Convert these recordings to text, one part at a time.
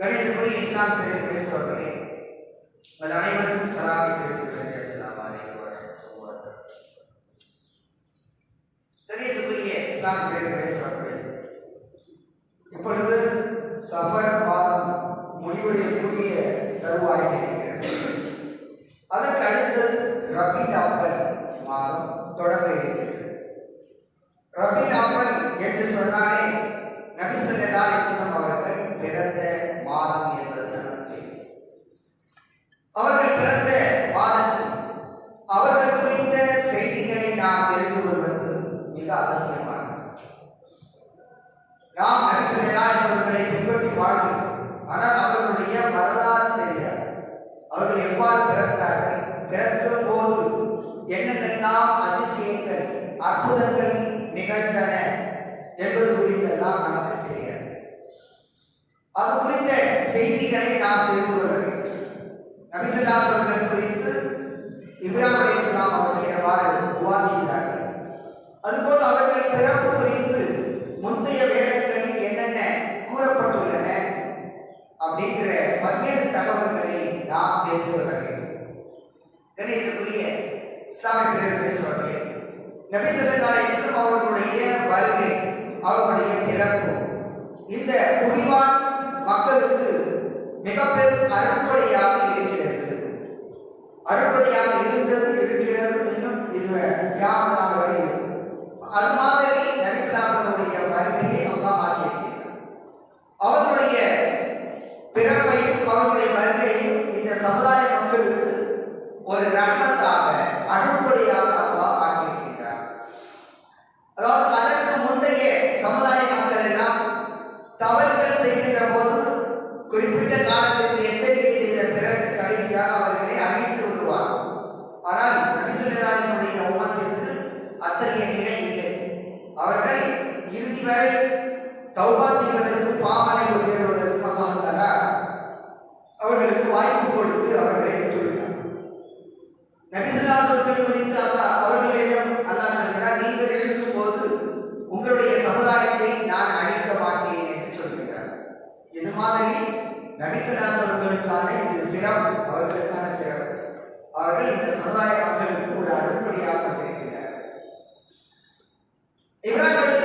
கணித இஸ்லாம் பேசுவார்களே. அது அனைவருக்கும் சலாமை தெரிவிக்கிறது இது மாதிரி நபிசலாசவர்களுக்கான இது சிறப்பு அவர்களுக்கான சிறப்பு. அவர்கள் இந்த சமுதாய மக்களுக்கு ஒரு அருள்படியாக இருக்கின்றனர் இப்ராஹிம்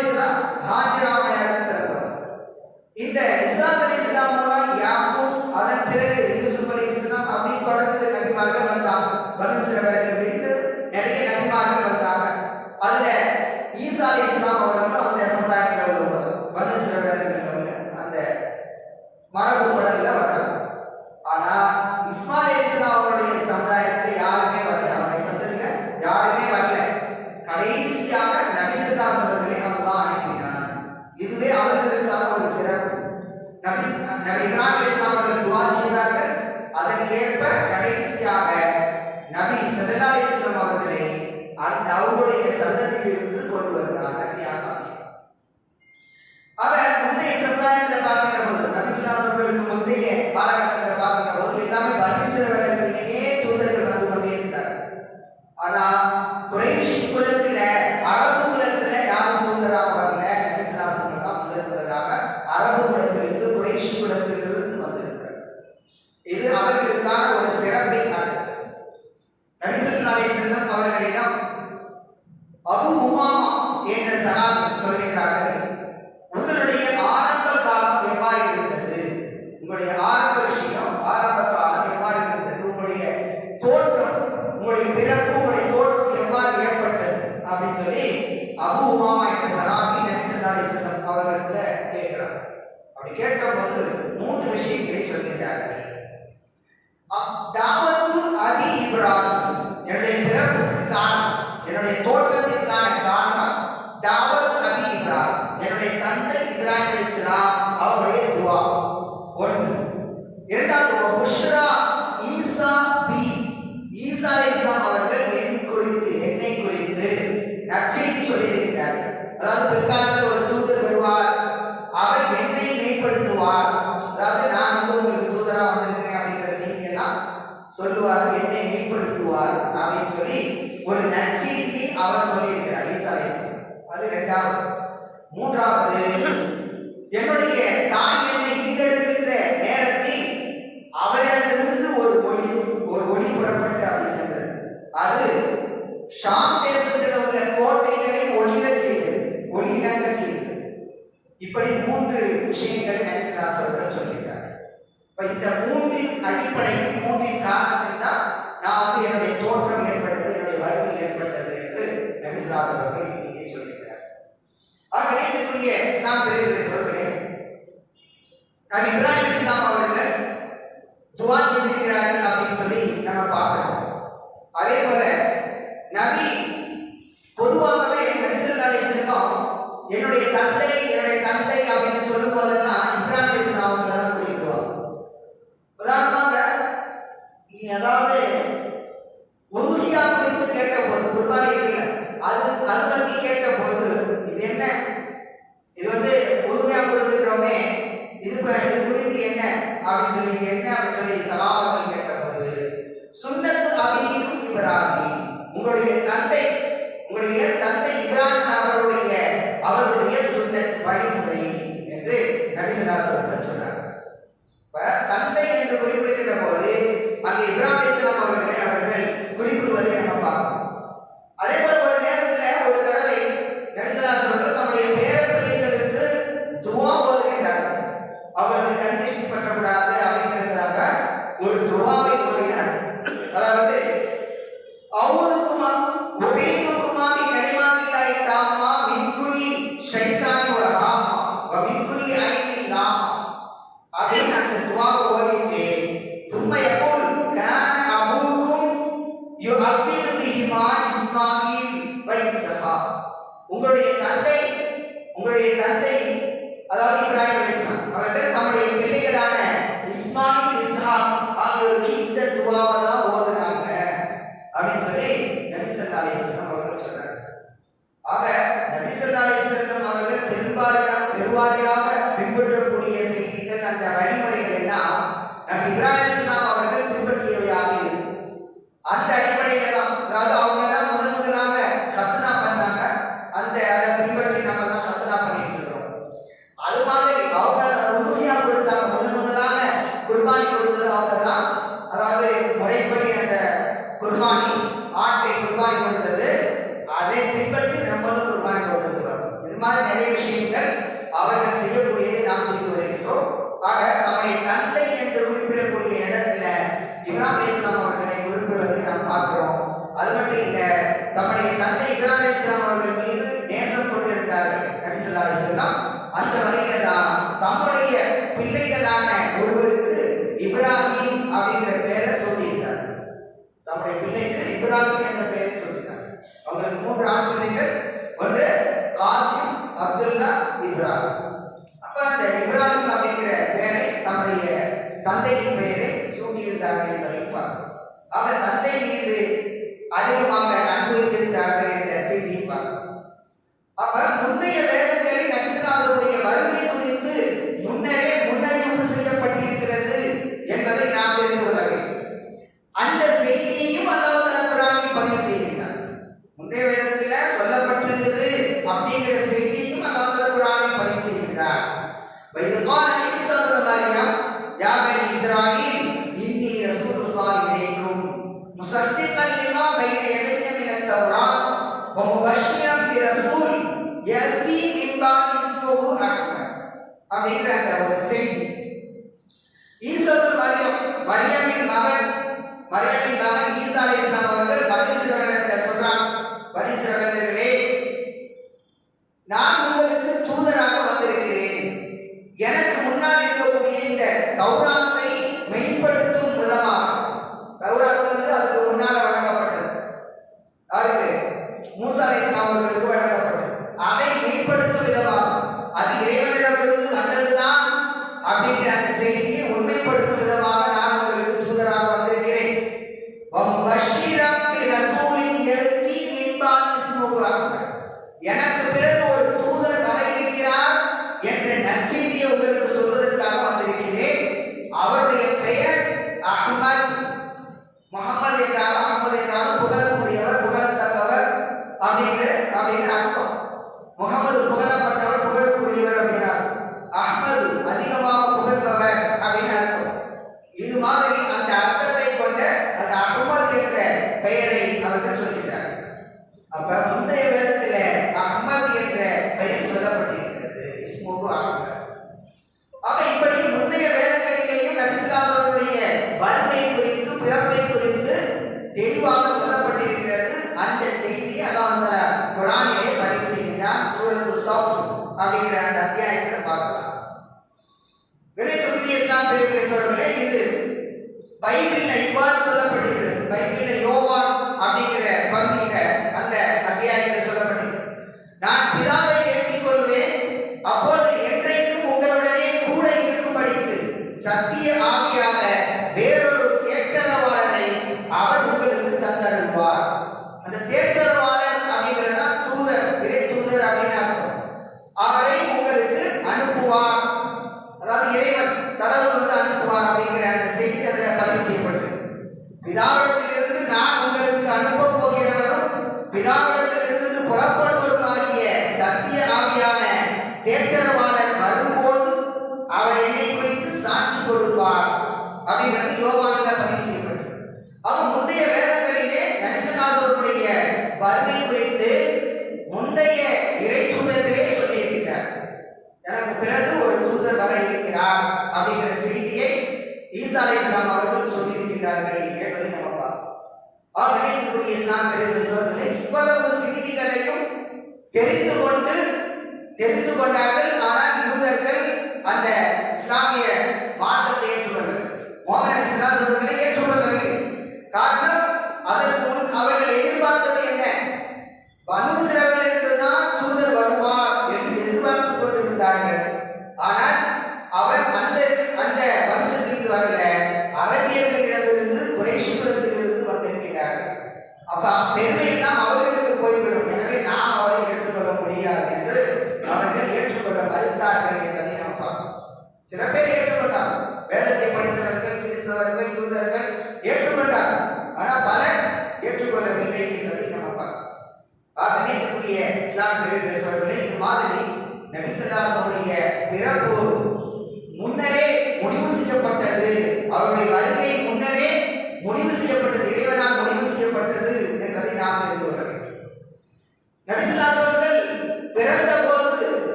இஸ்லாம் அலைஹிஸ்ஸலாம் ஹாஜிரா இந்த இசா அலைஹிஸ்ஸலாம் நான் வந்து இருக்கிறார்கள் நபி சொல்லா அந்த வகையில தான் தம்முடைய பிள்ளைகளான ஒரு நற்செய்தியை உங்களுக்கு சொல்வதற்கு பைபிள்ல இவ்வாறு சொல்ல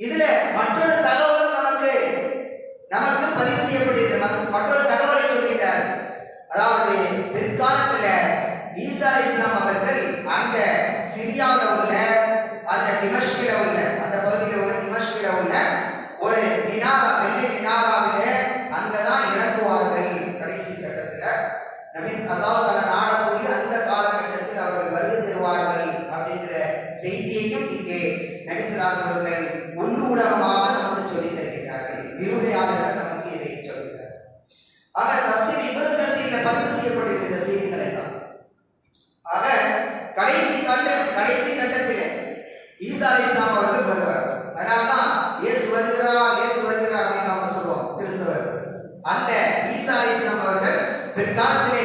இதுல மற்றொரு தகவல் நமக்கு நமக்கு பதிவு செய்யப்பட்டிருக்க. மற்றொரு தகவலை சொல்கிறார் அதாவது பிற்காலத்தில் ஈசா இஸ்லாம் அவர்கள் cantarle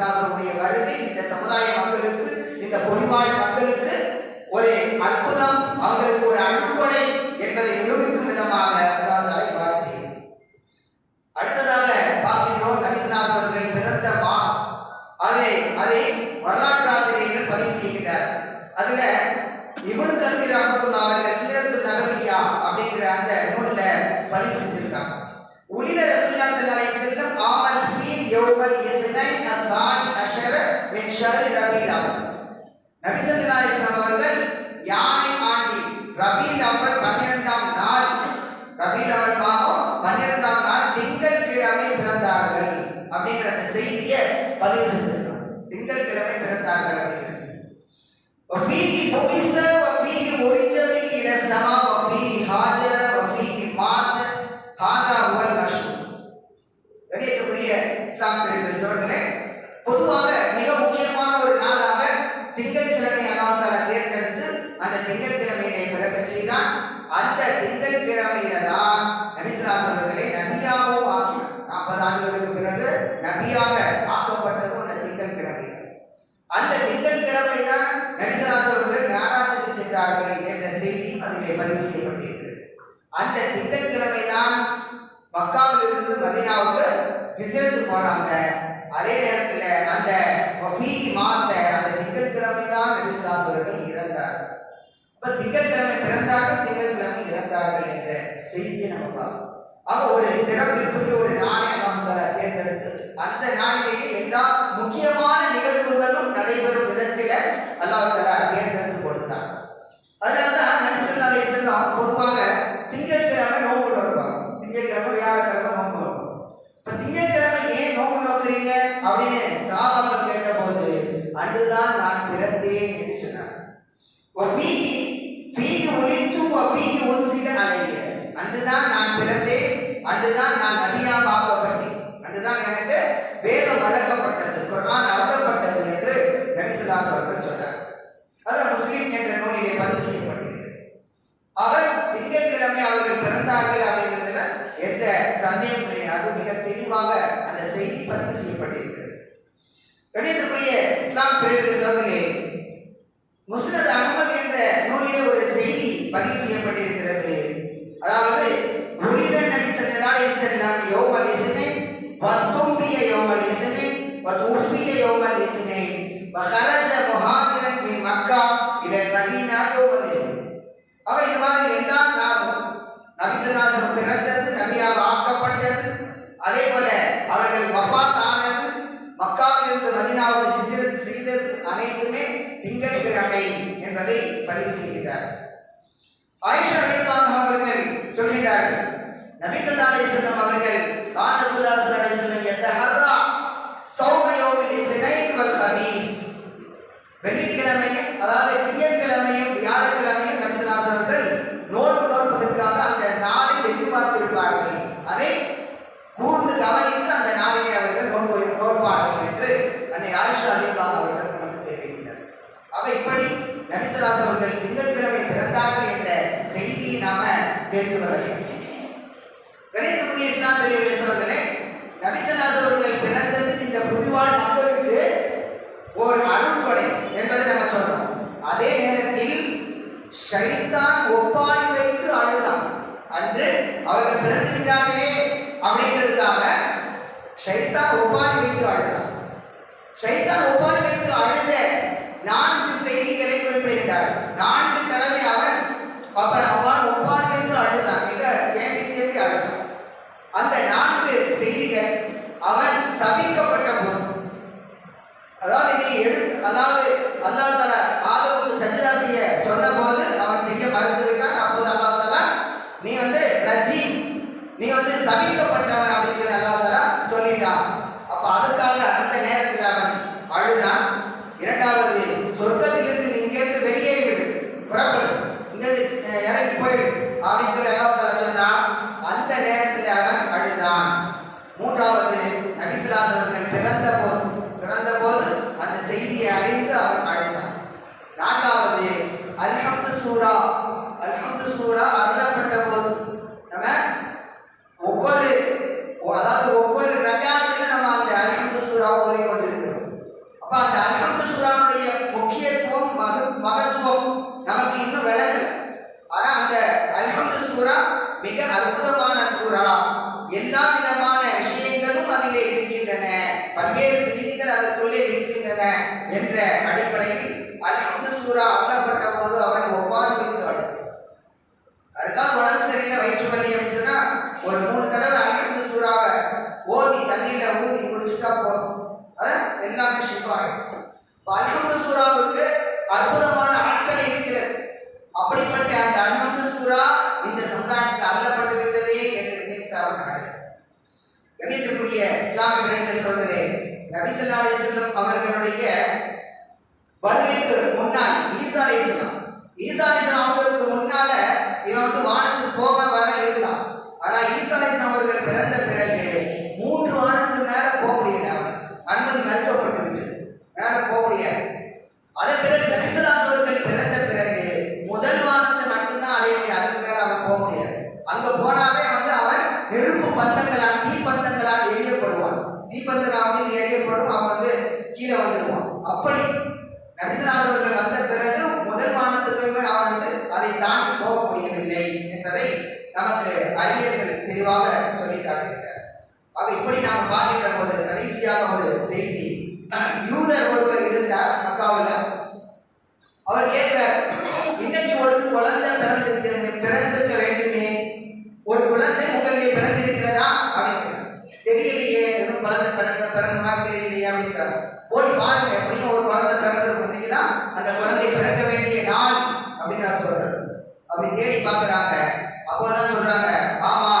さあ कॉलेज रहेगा सिंगल फिलामेंट में तार का लगने से वफी की मुकिस्ता वफी की ओरिजिन की रसमा वफी हाजर அந்த திங்கட்கிழமை தான் மக்காவில் இருந்து மதினாவுக்கு ஹிஜரத்து போனாங்க. அதே நேரத்தில் அந்த மாத்த அந்த திங்கட்கிழமை தான் நபிசாஸ் அவர்கள் இறந்தார். அப்ப திங்கட்கிழமை பிறந்தார்கள் திங்கட்கிழமை இறந்தார்கள் என்ற செய்தியை நம்ம பார்க்கணும் ஆக ஒரு சிறப்பிற்குரிய ஒரு நாணய அல்லாஹால தேர்ந்தெடுத்து அந்த நாளிலேயே எல்லா முக்கியமான நிகழ்வுகளும் நடைபெறும் விதத்தில் அல்லாஹால கணிதத்துக்குரிய இஸ்லாம் பிரிவுகளை சோதனை முஸ்னத் அகமது என்ற நூலில் ஒரு செய்தி பதிவு செய்யப்பட்டிருக்கிறது. கவனித்து அந்த நாளினை அவர்கள் கொண்டு கோர்ப்பார்கள் என்று அன்னை ஆயிஷா அலிதான் அவர்கள் நமக்கு தெரிவிக்கிறார் ஆக இப்படி நபிசராஸ் அவர்கள் திங்கட்கிழமை பிறந்தார்கள் என்ற செய்தியை நாம தெரிந்து வர வேண்டும். கணிதக்குரிய இஸ்லாம் பெரிய அவர்களே நபிசராஸ் அவர்கள் பிறந்தது இந்த புதுவாழ் மக்களுக்கு ஒரு அருள்கொடை என்பதை நம்ம சொல்றோம். அதே நேரத்தில் ஷைத்தான் ஒப்பாரி வைத்து அழுதான். அன்று அவர்கள் பிறந்துவிட்டார்களே ஷைத்தான் ஒப்பாரி வைத்து அழுதான் ஷைத்தான் ஒப்பாரி வைத்து அழுத நான்கு செய்திகளை குறிப்பிடுகின்றார் நான்கு மிக அற்புதமான சூறா. எல்லா விதமான cargo பார்க்குறாங்க. அப்போதான் சொல்றாங்க ஆமா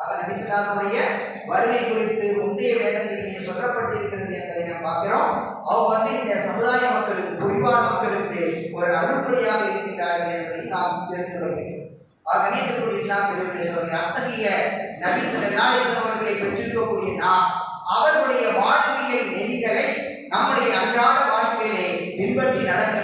அப்ப நபிசுலாசனுடைய வருகை குறித்து முந்தைய வேதங்களிலேயே சொல்லப்பட்டிருக்கிறது என்பதை நாம் பார்க்கிறோம். அவங்க வந்து இந்த சமுதாய மக்களுக்கு பொய்வான் மக்களுக்கு ஒரு அருள்படியாக இருக்கின்றார்கள் என்பதை நாம் தெரிந்து கொள்ள வேண்டும். ஆக நீதிக்குரிய அத்தகைய நபிசன நாளேசன் அவர்களை பெற்றிருக்கக்கூடிய நாம் அவர்களுடைய வாழ்வியல் நெறிகளை நம்முடைய அன்றாட வாழ்க்கையிலே பின்பற்றி நடக்க